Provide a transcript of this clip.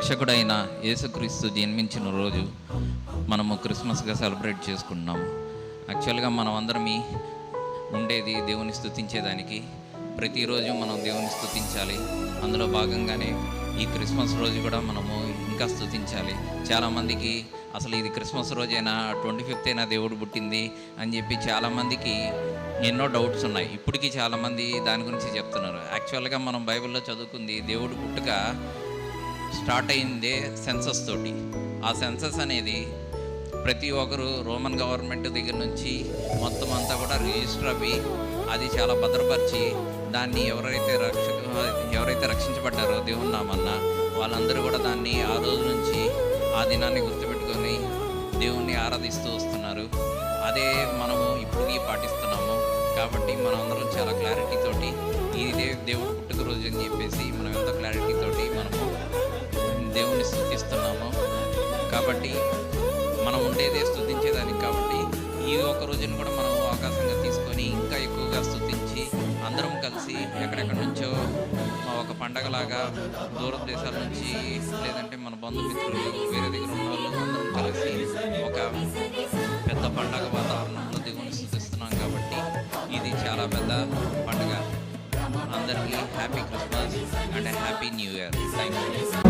రక్షకుడైన యేసుక్రీస్తు జన్మించిన రోజు మనము క్రిస్మస్గా సెలబ్రేట్ చేసుకుంటున్నాము. యాక్చువల్గా మనం అందరం ఉండేది దేవుని స్థుతించేదానికి ప్రతిరోజు మనం దేవుని స్థుతించాలి అందులో భాగంగానే ఈ క్రిస్మస్ రోజు కూడా మనము ఇంకా స్థుతించాలి చాలామందికి అసలు ఇది క్రిస్మస్ రోజైనా ట్వంటీ ఫిఫ్త్ అయినా దేవుడు పుట్టింది అని చెప్పి చాలామందికి ఎన్నో డౌట్స్ ఉన్నాయి. ఇప్పటికీ చాలామంది దాని గురించి చెప్తున్నారు. యాక్చువల్గా మనం బైబిల్లో చదువుకుంది దేవుడు పుట్టుక స్టార్ట్ అయిందే సెన్సస్ తోటి. ఆ సెన్సస్ అనేది ప్రతి ఒక్కరు రోమన్ గవర్నమెంట్ దగ్గర నుంచి మొత్తం అంతా కూడా రిజిస్టర్ అవి అది చాలా భద్రపరిచి దాన్ని ఎవరైతే రక్ష ఎవరైతే రక్షించబడ్డారో దేవుని నామన్న వాళ్ళందరూ కూడా దాన్ని ఆ రోజు నుంచి ఆ దినాన్ని గుర్తుపెట్టుకొని దేవుణ్ణి ఆరాధిస్తూ వస్తున్నారు. అదే మనము ఇప్పటికీ పాటిస్తున్నాము. కాబట్టి మనందరం చాలా క్లారిటీతోటి ఇది ఇదే దేవుడు కాబట్టి మనం ఉండేదే స్థుతించేదానికి కాబట్టి ఈ ఒక రోజును కూడా మనం అవకాశంగా తీసుకొని ఇంకా ఎక్కువగా స్థుతించి అందరం కలిసి ఎక్కడెక్కడి నుంచో మా ఒక పండగలాగా దూర దేశాల నుంచి లేదంటే మన బంధుమిత్రులు వేరే దగ్గర ఉన్న వాళ్ళు అందరం కలిసి ఒక పెద్ద పండగ వాతావరణంలో దేవుని స్థుతిస్తున్నాం కాబట్టి ఇది చాలా పెద్ద పండుగ. అందరికీ happy Christmas and happy new year. Thank you